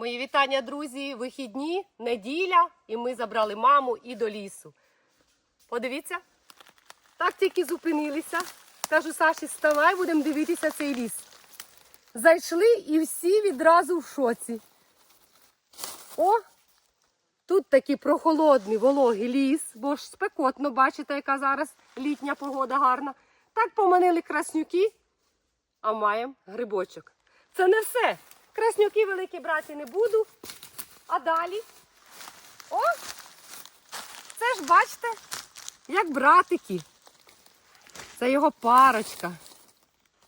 Мої вітання, друзі, вихідні, неділя, і ми забрали маму і до лісу. Подивіться, так тільки зупинилися. Кажу, Саші, вставай, будемо дивитися цей ліс. Зайшли і всі відразу в шоці. О, тут такий прохолодний, вологий ліс, бо ж спекотно, бачите, яка зараз літня погода гарна. Так поманили краснюки, а маємо грибочок. Це не все. Краснюки великі брати не буду. А далі. О! Це ж бачите, як братики. Це його парочка.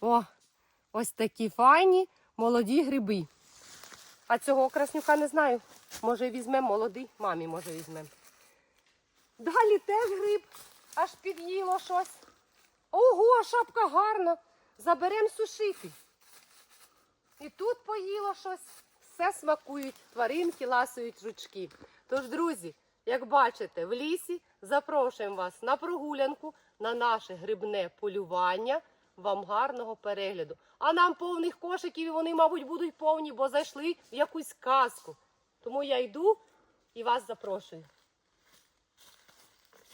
О, ось такі файні молоді гриби. А цього краснюка не знаю. Може візьмемо молодий, мамі може візьмемо. Далі теж гриб, аж під'їло щось. Ого, шапка гарна. Заберемо сушити. І тут поїло щось. Все смакують тваринки, ласують жучки. Тож, друзі, як бачите, в лісі запрошуємо вас на прогулянку, на наше грибне полювання. Вам гарного перегляду. А нам повних кошиків, і вони, мабуть, будуть повні, бо зайшли в якусь казку. Тому я йду і вас запрошую.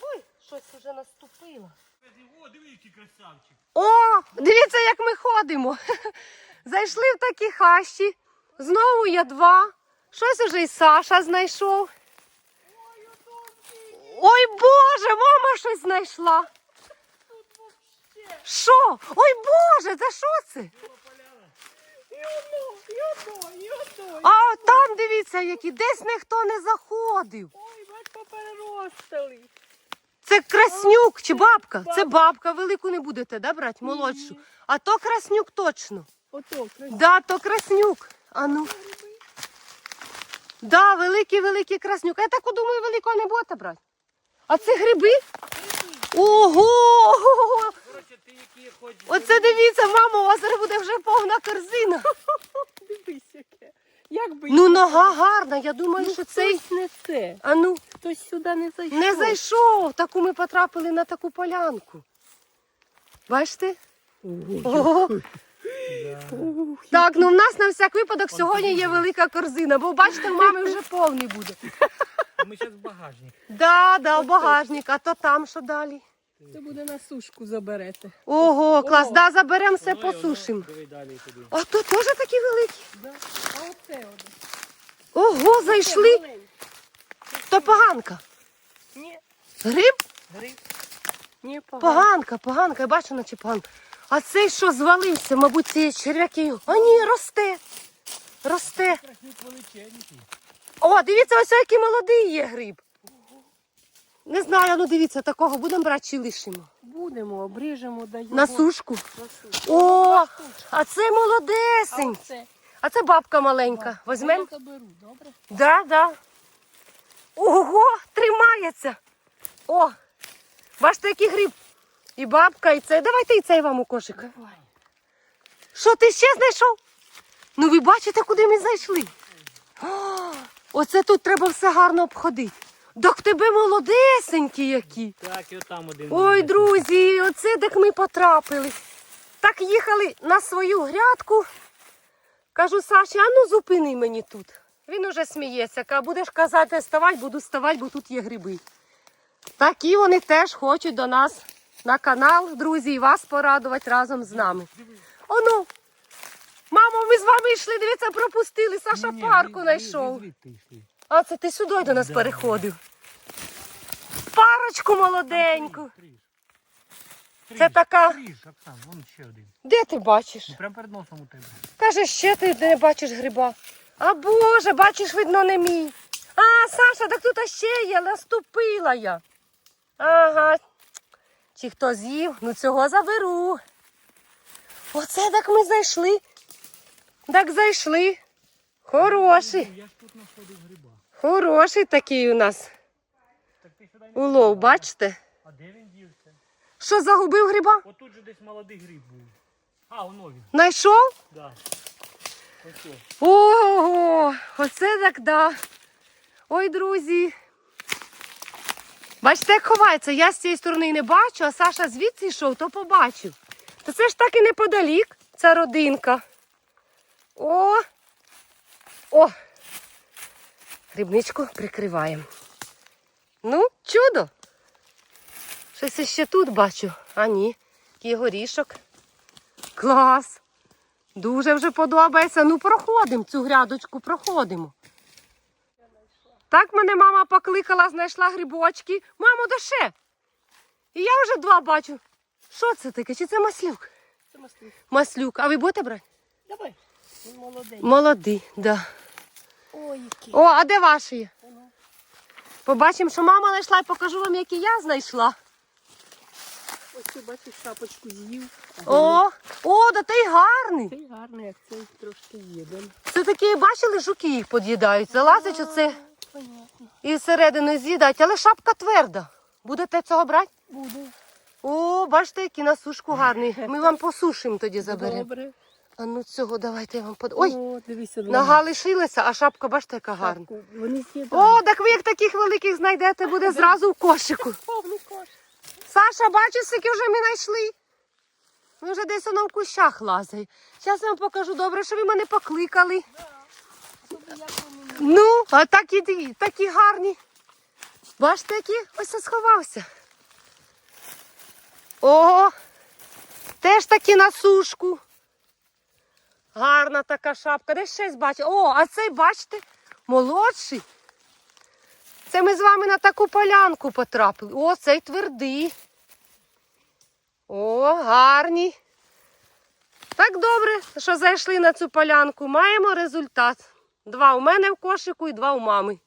Ой, щось уже наступило. О, диви, який красавчик. О, дивіться, як ми ходимо. Зайшли в такі хащі. Знову є два. Щось уже і Саша знайшов. Ой Боже, мама щось знайшла. Що? Ой Боже, це що це? А от там дивіться, які десь ніхто не заходив. Ой, бач, попереростали. Це краснюк чи бабка? Це бабка, велику не будете, да, брати, молодшу. А то краснюк точно. Ото, Да, то краснюк. А ну. Да, великий, великий краснюк. Я так думаю, великого не будете брати. А це гриби? Ого! Оце дивіться, мама, у вас зараз буде вже повна корзина. дивись яке. Як би Ну, нога гарна, я думаю, що цей. хтось не це. А ну, Хтось сюди не зайшов. не зайшов. Таку ми потрапили на таку полянку. Бачите? Ого. Так, ну в нас на всяк випадок сьогодні є велика корзина, бо бачите, в мами вже повний буде. Ми зараз в багажник. Да, да, в багажник, а то там що далі? Це буде на сушку заберете. Ого, клас, да, заберемо все, посушимо. А то теж такі великі. Да. А оце. Ого, зайшли. То поганка. Ні, Гриб? гриб. Ні, погано. Поганка, поганка, я бачу, наче поганка. А цей що звалився, мабуть, ці черв'яки. А ні, росте. Росте. О, дивіться, ось який молодий є гриб. Не знаю, ну дивіться, такого будемо брати чи лишимо. Будемо, обріжемо, даємо. На сушку. На сушку. О, а це молодесень. А це бабка маленька. Я Возьмем? заберу, добре? Да, да. Ого, тримається. О, бачите, який гриб. І бабка, і цей. Давайте і цей вам у кошик. Давай. Що ти ще знайшов? Ну ви бачите, куди ми зайшли. О, оце тут треба все гарно обходити. Так тебе молодесенькі які. Так, і отам один. Ой, друзі, оце так ми потрапили. Так їхали на свою грядку. Кажу, Саші, а ну зупини мені тут. Він уже сміється, каже, будеш казати, вставай, буду вставати, бо тут є гриби. Такі вони теж хочуть до нас на канал, друзі, і вас порадувати разом з нами. Ону, мамо, ми з вами йшли, дивіться, пропустили. Саша парку знайшов. Звідти йшли. А це ти сюди до нас Да. переходив. Парочку молоденьку. Тріж. Це така. Тріж, Оксан, вон ще один. Де ти бачиш? Ну, Прямо перед носом у тебе. Каже, ще ти не бачиш гриба. А Боже, бачиш, видно, не мій. А, Саша, так тут ще є, наступила я. Ага. Чи хто з'їв? Ну цього заберу. Оце так ми зайшли. Так зайшли. Хороший. Я ж тут знаходив гриба. Хороший такий у нас Так ти сюди не улов, бачите? А де він дівся? Що загубив гриба? Отут же десь молодий гриб був. А, воно він. Найшов? Да. Ого, оце так да. Ой, друзі. Бачите, як ховається. Я з цієї сторони не бачу, а Саша звідси йшов, то побачив. То це ж так і неподалік, ця родинка. О! О! грибничку прикриваємо. Ну, чудо. Щось іще тут бачу. А ні, який горішок. Клас. Дуже вже подобається. Ну, проходимо цю грядочку, проходимо. Так мене мама покликала, знайшла грибочки. Мамо, да ще. І я вже два бачу. Що це таке? Чи це маслюк? Це маслюк. Маслюк. А ви будете брати? Давай. Він молодий. Молодий, да. Ой, який. О, а де ваші? Побачимо, що мама знайшла і покажу вам, які я знайшла. Ось бачиш, шапочку з'їв. О, о, да той гарний. Цей гарний, як цей трошки їдем. Це такі, бачили, жуки їх під'їдають. Залазять оце Понятно. і середину з'їдають, але шапка тверда. Будете цього брати? Буде. О, бачите, який на сушку гарний. Ми вам посушимо тоді заберемо. Добре. А ну цього давайте я вам под. Ой, О, дивися, нога лишилася, а шапка, бачите, яка гарна. Вони з'їдають. О, так ви як таких великих знайдете, буде зразу в кошику. повний кош. Саша, бачиш, скільки вже ми знайшли. Ми вже десь воно в кущах лазить. Зараз я вам покажу добре, що ви мене покликали. Ну, а такі, такі гарні. Бачите, які? Ось це сховався. О, теж такі на сушку. Гарна така шапка. Де щось бачу? О, а цей, бачите, молодший. Це ми з вами на таку полянку потрапили. О, цей твердий. О, гарні. Так добре, що зайшли на цю полянку. Маємо результат. Два у мене в кошику і два у мами.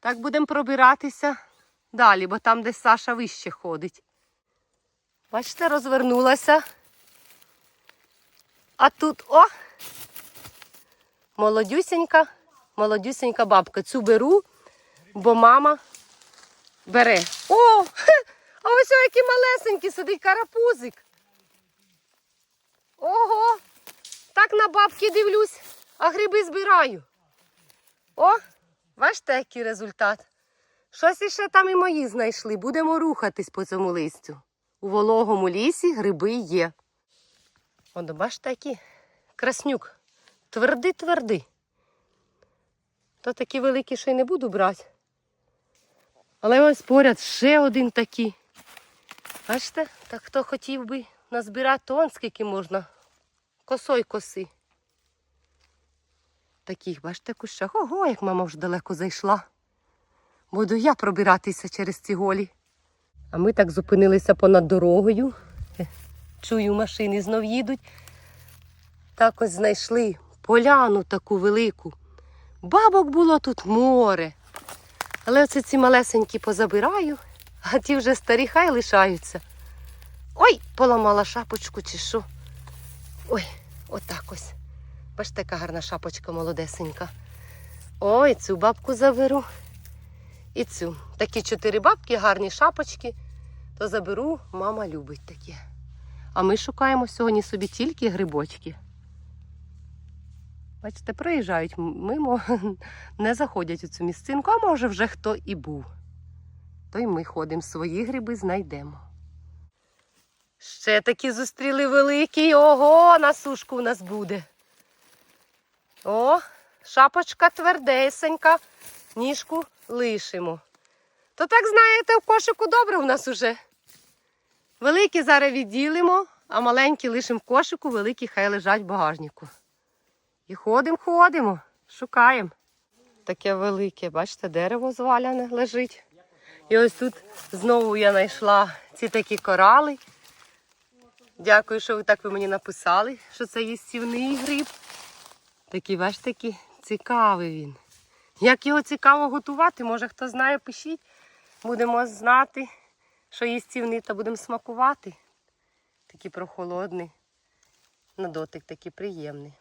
Так будемо пробиратися далі, бо там десь Саша вище ходить. Бачите, розвернулася. А тут о! Молодюсенька, молодюсенька бабка. Цю беру, бо мама бере. О! А ось о, який малесенький сидить карапузик. Ого! Так на бабки дивлюсь, а гриби збираю. О, бачите, який результат. Щось іще там і мої знайшли. Будемо рухатись по цьому листю. У вологому лісі гриби є. О, бачите, який краснюк. Твердий, твердий. То такі великі, що й не буду брати. Але ось поряд ще один такий. Бачите, так хто хотів би назбирати, то он скільки можна. Косой коси. Таких, бачите, кущах. Ого, як мама вже далеко зайшла. Буду я пробиратися через ці голі. А ми так зупинилися понад дорогою. Е, Чую, машини знов їдуть. Так ось знайшли поляну таку велику. Бабок було тут море. Але оце ці малесенькі позабираю, а ті вже старі хай лишаються. Ой, поламала шапочку чи що. Ой, отак ось. Бачите, яка гарна шапочка молодесенька. Ой, цю бабку заберу. І цю. Такі чотири бабки, гарні шапочки. То заберу, мама любить таке. А ми шукаємо сьогодні собі тільки грибочки. Бачите, проїжджають мимо, не заходять у цю місцинку, а може вже хто і був. То й ми ходимо, свої гриби знайдемо. Ще такі зустріли великі. Ого, на сушку у нас буде. О, шапочка твердесенька, ніжку лишимо. То так знаєте, в кошику добре у нас уже. Великі зараз відділимо, а маленькі лишимо в кошику, великі хай лежать в багажнику. І ходимо, ходимо, шукаємо. Таке велике, бачите, дерево зваляне лежить. І ось тут знову я знайшла ці такі корали. Дякую, що ви так ви мені написали, що це їстівний гриб. Такий, бачите, такий цікавий він. Як його цікаво готувати, може хто знає, пишіть. Будемо знати, що їстівний, та будемо смакувати. Такий прохолодний. На дотик такий приємний.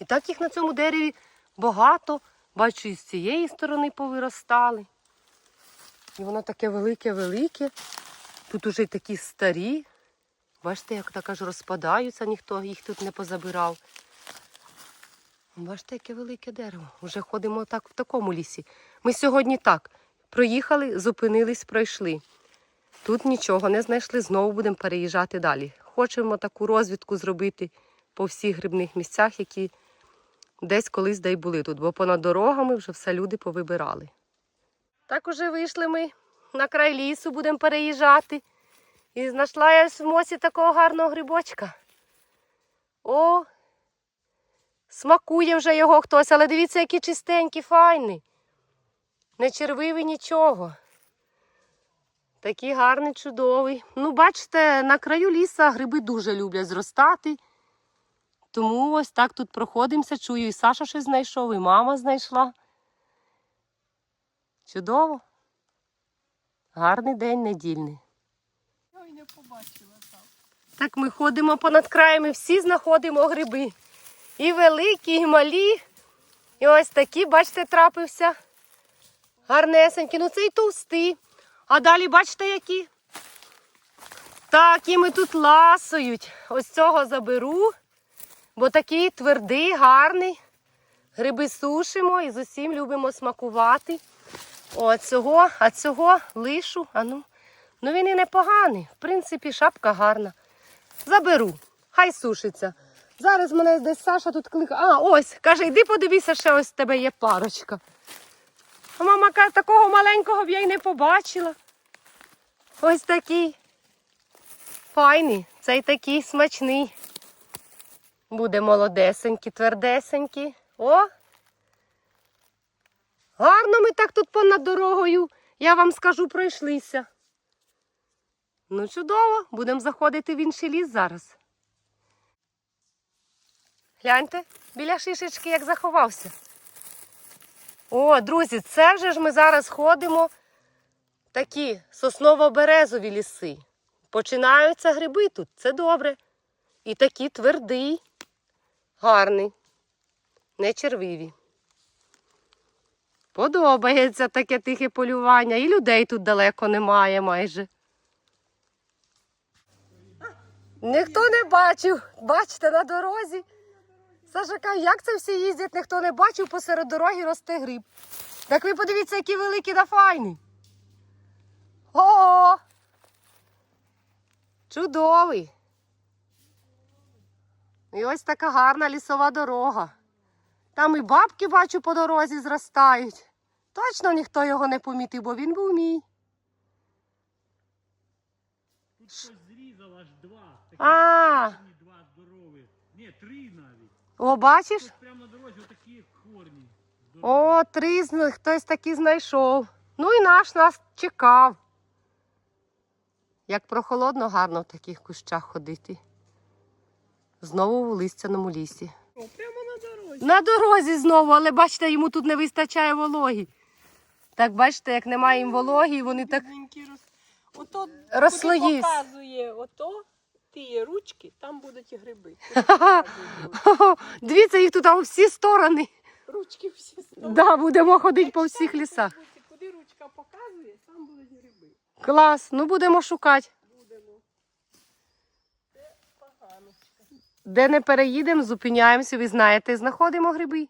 І так їх на цьому дереві багато. Бачу, і з цієї сторони повиростали. І воно таке велике-велике. Тут уже такі старі. Бачите, як так аж розпадаються, ніхто їх тут не позабирав. Бачите, яке велике дерево. Вже ходимо так в такому лісі. Ми сьогодні так проїхали, зупинились, пройшли. Тут нічого не знайшли, знову будемо переїжджати далі. Хочемо таку розвідку зробити по всіх грибних місцях, які десь колись де й були тут, бо понад дорогами вже все люди повибирали. Так уже вийшли ми на край лісу, будемо переїжджати. І знайшла я в мосі такого гарного грибочка. О, смакує вже його хтось, але дивіться, який чистенький, файний. Не червивий нічого. Такий гарний, чудовий. Ну, бачите, на краю ліса гриби дуже люблять зростати. Тому ось так тут проходимося. Чую, і Саша щось знайшов, і мама знайшла. Чудово. Гарний день недільний. Ой, не побачила там. Так ми ходимо понад краями, всі знаходимо гриби. І великі, і малі. І ось такі, бачите, трапився. Гарнесенькі. Ну це і товсті. А далі бачите, які? Так, і ми тут ласують. Ось цього заберу, бо такий твердий, гарний. Гриби сушимо і з усім любимо смакувати. О, цього, а цього лишу. А ну, ну він і непоганий. В принципі, шапка гарна. Заберу, хай сушиться. Зараз мене десь Саша тут кликає. А, ось, каже, йди подивися, ще ось в тебе є парочка. А мама каже, такого маленького б я й не побачила. Ось такий. Файний, цей такий смачний. Буде молодесенький, твердесенький. О! Гарно ми так тут понад дорогою, я вам скажу, пройшлися. Ну, чудово, будемо заходити в інший ліс зараз. Гляньте, біля шишечки як заховався. О, друзі, це вже ж ми зараз ходимо такі сосново-березові ліси. Починаються гриби тут, це добре. І такі твердий, гарний, не червиві. Подобається таке тихе полювання, і людей тут далеко немає майже. Ніхто не бачив. Бачите, на дорозі. Саша каже, як це всі їздять, ніхто не бачив, посеред дороги росте гриб. Так ви подивіться, які великі та файні. О! Чудовий. І ось така гарна лісова дорога. Там і бабки, бачу, по дорозі зростають. Точно ніхто його не помітив, бо він був мій. Тут хтось зрізав аж два. Такі А. хворні два здорові. Ні, три навіть. О, бачиш? Тут прямо на дорозі отакі хворні. здорові. О, три з них хтось таки знайшов. Ну і наш нас чекав. Як прохолодно гарно в таких кущах ходити. Знову в листяному лісі. О, на дорозі. Знову, але бачите, йому тут не вистачає вологі. Так бачите, як немає їм вологі, вони так. Роз... Ото Розслоївся. показує ото, ті ручки, там будуть і гриби. Дивіться, їх тут у всі сторони. Ручки всі сторони. Да, будемо ходити по всіх лісах. Куди ручка показує, там будуть гриби. Клас, ну будемо шукати. Будемо. Це поганочка. Де не переїдемо, зупиняємося, ви знаєте, знаходимо гриби.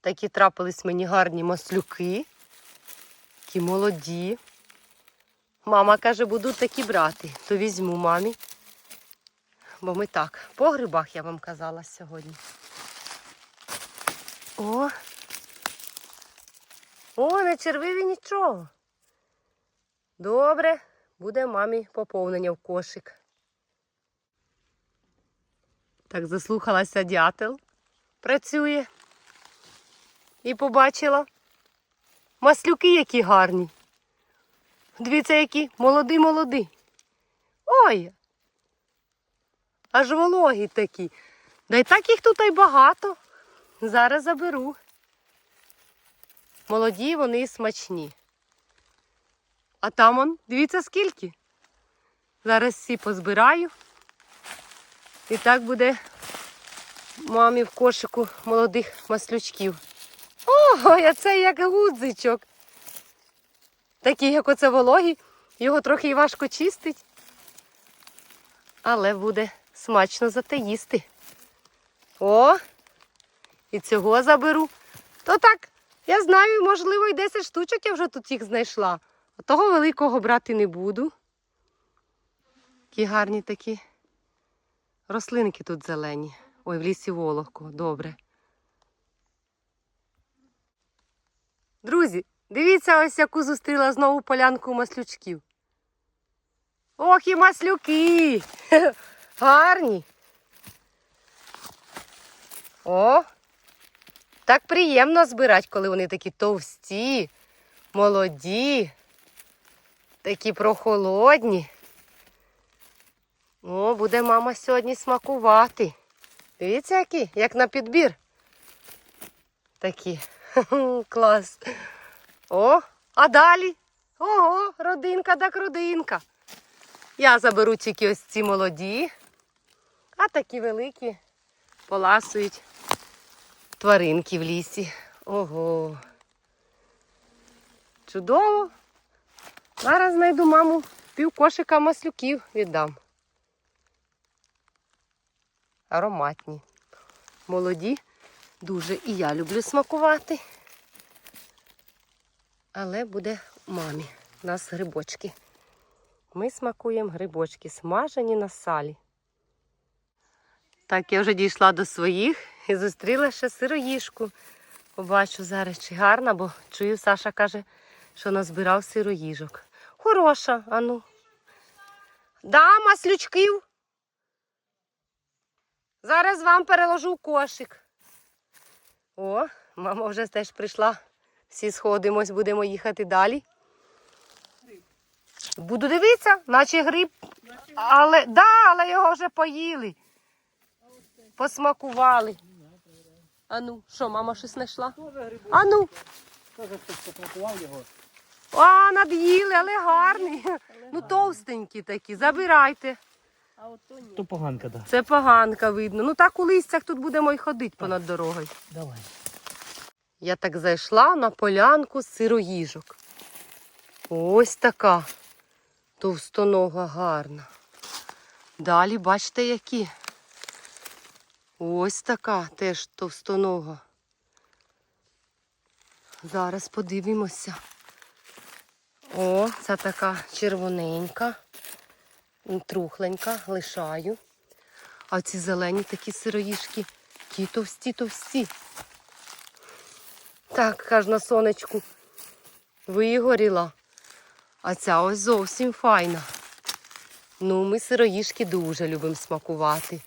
Такі трапились мені гарні маслюки, такі молоді. Мама каже, буду такі брати, то візьму мамі. Бо ми так, по грибах я вам казала сьогодні. О! О, не червиві нічого. Добре, буде мамі поповнення в кошик. Так заслухалася дятел. Працює. І побачила. Маслюки які гарні. Дивіться, які молоді молоді. Ой. Аж вологі такі. Да й так їх тут й багато. Зараз заберу. Молоді вони і смачні. А там он, дивіться скільки. Зараз всі позбираю. І так буде мамі в кошику молодих маслючків. Ого, а це як гудзичок. Такий, як оце вологий, його трохи і важко чистить. Але буде смачно зате їсти. О! І цього заберу. То так, я знаю, можливо, і 10 штучок я вже тут їх знайшла. А того великого брати не буду. Які гарні такі. Рослинки тут зелені. Ой, в лісі Вологко, добре. Друзі, дивіться, ось яку зустріла знову полянку маслючків. Ох, і маслюки! Гарні. О, так приємно збирати, коли вони такі товсті, молоді, такі прохолодні. О, буде мама сьогодні смакувати. Дивіться, які, як на підбір. Такі. Клас. О, а далі? Ого, родинка так родинка. Я заберу тільки ось ці молоді, а такі великі поласують тваринки в лісі. Ого. Чудово. Зараз знайду маму пів кошика маслюків віддам. Ароматні. Молоді. Дуже і я люблю смакувати. Але буде мамі. У нас грибочки. Ми смакуємо грибочки, смажені на салі. Так, я вже дійшла до своїх і зустріла ще сироїжку. Побачу зараз, чи гарна, бо чую, Саша каже, що назбирав сироїжок. Хороша, ану. Да, маслючків. Зараз вам переложу кошик. О, мама вже теж прийшла. Всі сходимось, будемо їхати далі. Буду дивитися, наче гриб. Але, да, але його вже поїли. Посмакували. Ану, що, мама щось знайшла? Ану, а, над'їли, але гарний. Ну, товстенькі такі, забирайте. А от то ні. То поганка, да. Це поганка видно. Ну так у листях тут будемо й ходити понад дорогою. Давай. Я так зайшла на полянку сироїжок. Ось така товстонога гарна. Далі бачите, які. Ось така теж товстонога. Зараз подивимося. О, це така червоненька, трухленька, лишаю. А ці зелені такі сироїжки, ті товсті, товсті. Так, аж на сонечку вигоріла. А ця ось зовсім файна. Ну, ми сироїжки дуже любимо смакувати.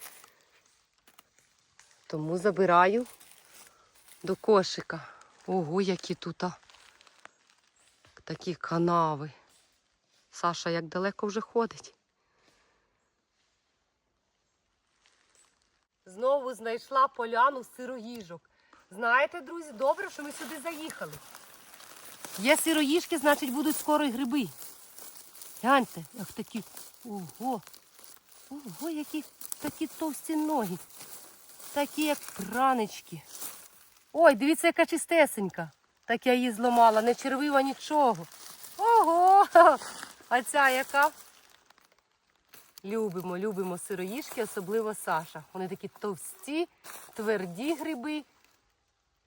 Тому забираю до кошика. Ого, які тут такі канави. Саша як далеко вже ходить. Знову знайшла поляну сироїжок. Знаєте, друзі, добре, що ми сюди заїхали. Є сироїжки, значить будуть скоро й гриби. Гляньте, як такі. Ого. Ого, які такі товсті ноги. Такі, як пранички. Ой, дивіться, яка чистесенька. Так я її зламала, не червива нічого. Ого! А ця яка? Любимо, любимо сироїжки, особливо Саша. Вони такі товсті, тверді гриби.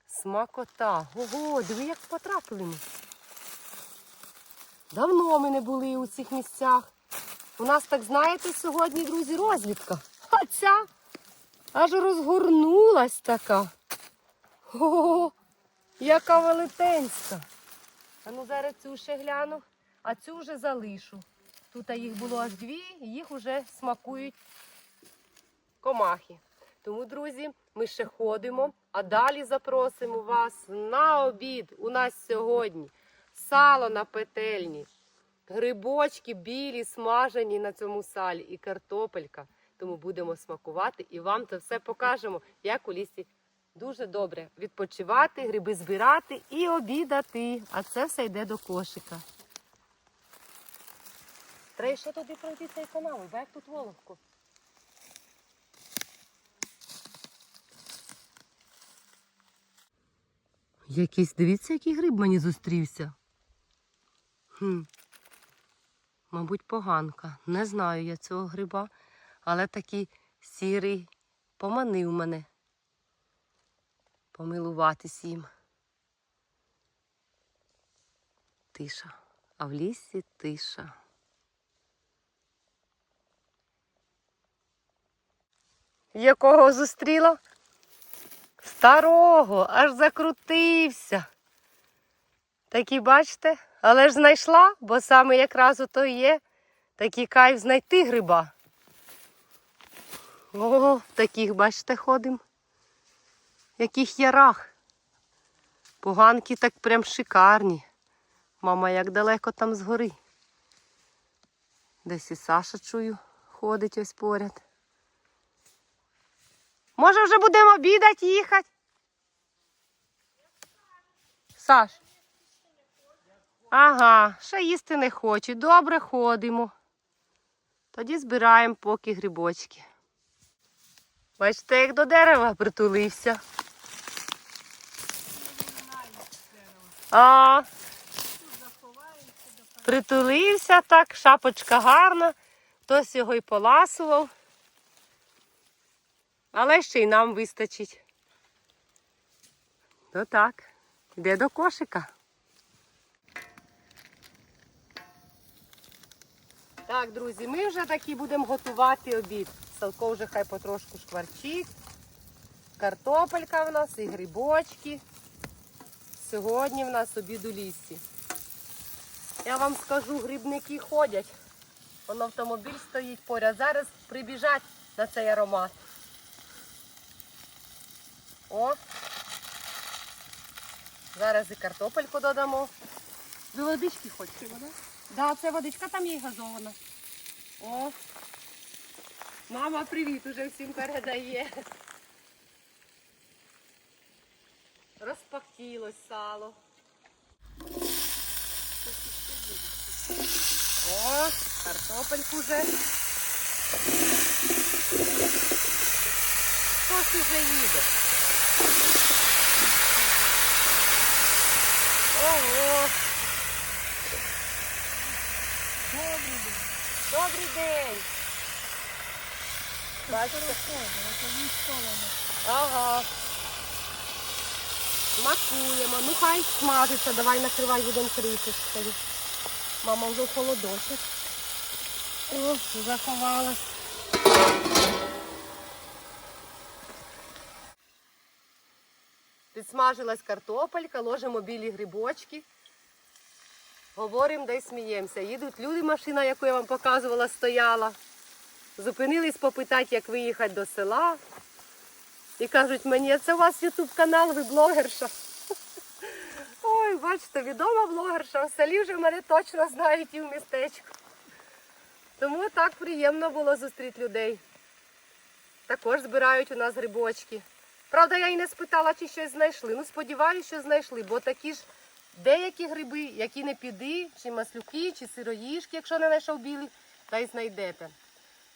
Смакота. Ого, диви, як потрапили ми. Давно ми не були у цих місцях. У нас, так знаєте, сьогодні, друзі, розвідка. А ця аж розгорнулась така. Ого, яка велетенська. А ну зараз цю ще гляну, а цю вже залишу. Тут їх було аж дві, їх вже смакують комахи. Тому, друзі, ми ще ходимо, а далі запросимо вас на обід. У нас сьогодні сало на петельні, грибочки білі, смажені на цьому салі і картопелька. Тому будемо смакувати і вам це все покажемо, як у лісі дуже добре відпочивати, гриби збирати і обідати. А це все йде до кошика. Треба ще туди пройти цей канал, бо як тут воловко. Якийсь, дивіться, який гриб мені зустрівся. Хм. Мабуть, поганка. Не знаю я цього гриба, але такий сірий поманив мене. Помилуватись їм. Тиша. А в лісі тиша. Якого зустріла? Старого, аж закрутився. Такий, бачите, але ж знайшла, бо саме якраз ото є такий кайф знайти гриба. О, таких, бачите, ходимо. Яких ярах. Поганки так прям шикарні. Мама, як далеко там згори. Десь і Саша чую, ходить ось поряд. Може, вже будемо обідати їхати? Саш. Ага, ще їсти не хочуть. Добре ходимо. Тоді збираємо поки грибочки. Бачите, як до дерева притулився. А, притулився так, шапочка гарна, хтось його й поласував. Але ще й нам вистачить. То так, йде до кошика. Так, друзі, ми вже таки будемо готувати обід. Салко вже хай потрошку шкварчить. Картопелька в нас і грибочки. Сьогодні в нас обід у лісі. Я вам скажу, грибники ходять. Вон автомобіль стоїть поряд. Зараз прибіжать на цей аромат. О! Зараз і картопельку додамо. Ви водички хочете, вода? Да, це водичка там є газована. О! Мама, привіт, уже всім передає. Розпахтілось сало. О, картопельку вже. Хтось уже їде. Ого. Добрий день. Добрий день. Бачите? Ага. Макуємо. Ну хай смажиться. Давай накривай будемо кришечкою. Мама вже в холодочок. О, заховалась. Підсмажилась картопелька, ложимо білі грибочки. Говоримо, де сміємося. Їдуть люди, машина, яку я вам показувала, стояла. Зупинились попитати, як виїхати до села. І кажуть мені, це у вас ютуб канал, ви блогерша. Ой, бачите, відома блогерша. В селі вже мене точно знають і в містечку. Тому так приємно було зустріти людей. Також збирають у нас грибочки. Правда, я і не спитала, чи щось знайшли. Ну, сподіваюся, що знайшли, бо такі ж деякі гриби, які не піди, чи маслюки, чи сироїшки, якщо не знайшов білий, та й знайдете.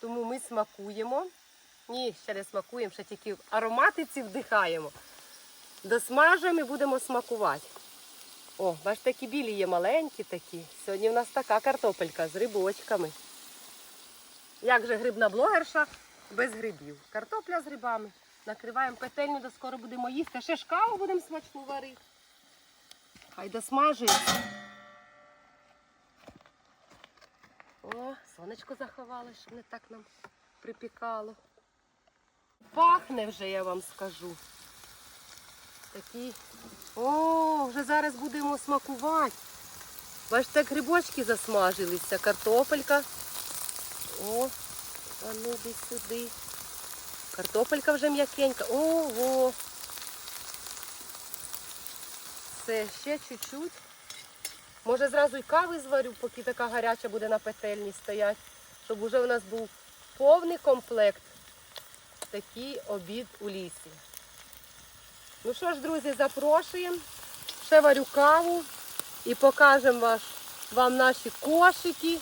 Тому ми смакуємо. Ні, ще не смакуємо, ще тільки аромати ці вдихаємо. Досмажуємо і будемо смакувати. О, бачите, такі білі є маленькі такі. Сьогодні в нас така картопелька з грибочками. Як же грибна блогерша без грибів. Картопля з грибами. Накриваємо петельню, до скоро будемо їсти. Ще ж каву будемо смачну варити. Хай досмажується. О, сонечко заховали, щоб не так нам припікало. Пахне вже, я вам скажу. Такі. О, вже зараз будемо смакувати. Бачите, як грибочки засмажилися, картопелька. О, а ну йди сюди. Картопелька вже м'якенька. Ого. Все, ще чуть-чуть. Може зразу й кави зварю, поки така гаряча буде на петельні стоять, щоб уже у нас був повний комплект. Такий обід у лісі. Ну що ж, друзі, запрошуємо. Ще варю каву і покажемо вам наші кошики.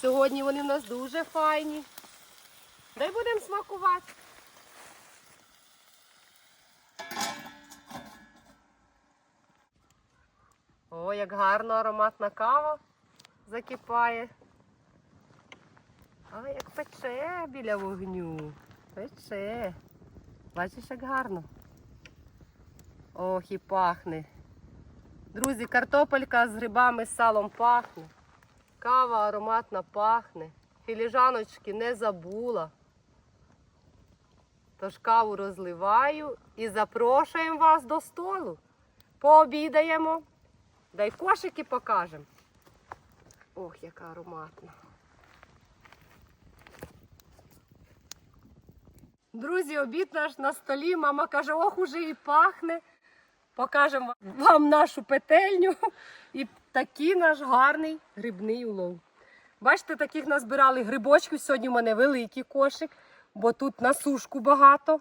Сьогодні вони в нас дуже файні. Дай будемо смакувати. О, як гарно ароматна кава закипає. Ой, як пече біля вогню. Пече. Бачиш, як гарно. Ох, і пахне. Друзі, картопелька з грибами з салом пахне. Кава ароматна пахне. Філіжаночки не забула. Тож каву розливаю і запрошуємо вас до столу. Пообідаємо. Дай кошики покажемо. Ох, яка ароматна. Друзі, обід наш на столі. Мама каже, ох, уже і пахне. Покажемо вам нашу петельню і такий наш гарний грибний улов. Бачите, таких назбирали грибочків. Сьогодні в мене великий кошик, бо тут на сушку багато.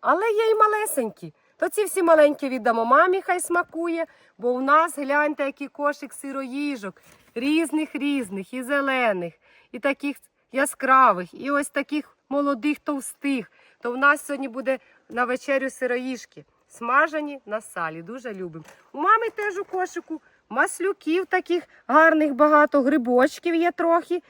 Але є і малесенькі. То ці всі маленькі віддамо мамі, хай смакує, бо у нас гляньте, який кошик сироїжок, різних різних, і зелених, і таких яскравих, і ось таких молодих товстих. То в нас сьогодні буде на вечерю сироїжки. Смажені на салі, дуже любимо. У мами теж у кошику маслюків таких гарних багато, грибочків є трохи.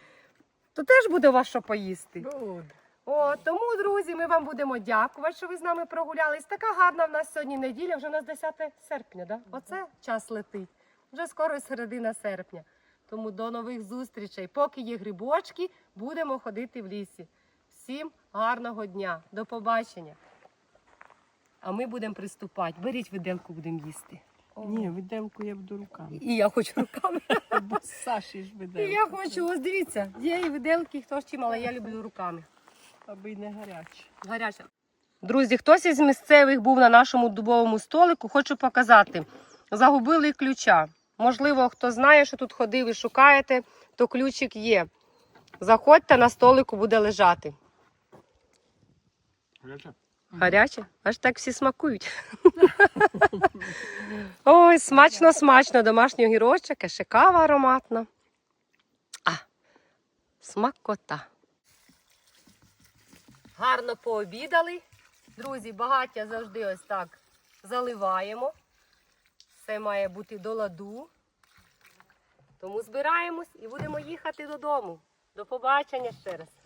То теж буде що поїсти. Буде. О, тому, друзі, ми вам будемо дякувати, що ви з нами прогулялись. Така гарна в нас сьогодні неділя, вже у нас 10 серпня, да? Оце час летить. Вже скоро середина серпня. Тому до нових зустрічей. Поки є грибочки, будемо ходити в лісі. Всім гарного дня. До побачення. А ми будемо приступати. Беріть виделку, будемо їсти. Ні, виделку я буду руками. І я хочу руками. Бо Саші ж І я хочу, ось дивіться, є і виделки, хто ж чим, але я люблю руками. Аби не гаряче. Гаряча. Друзі, хтось із місцевих був на нашому дубовому столику, хочу показати. Загубили ключа. Можливо, хто знає, що тут ходив і шукаєте, то ключик є. Заходьте, на столику буде лежати. Гаряче? Аж так всі смакують. Ой, смачно, смачно, домашній огірочок, ще кава ароматна. А, смакота. Гарно пообідали. Друзі, багаття завжди ось так заливаємо. Все має бути до ладу. Тому збираємось і будемо їхати додому. До побачення ще раз.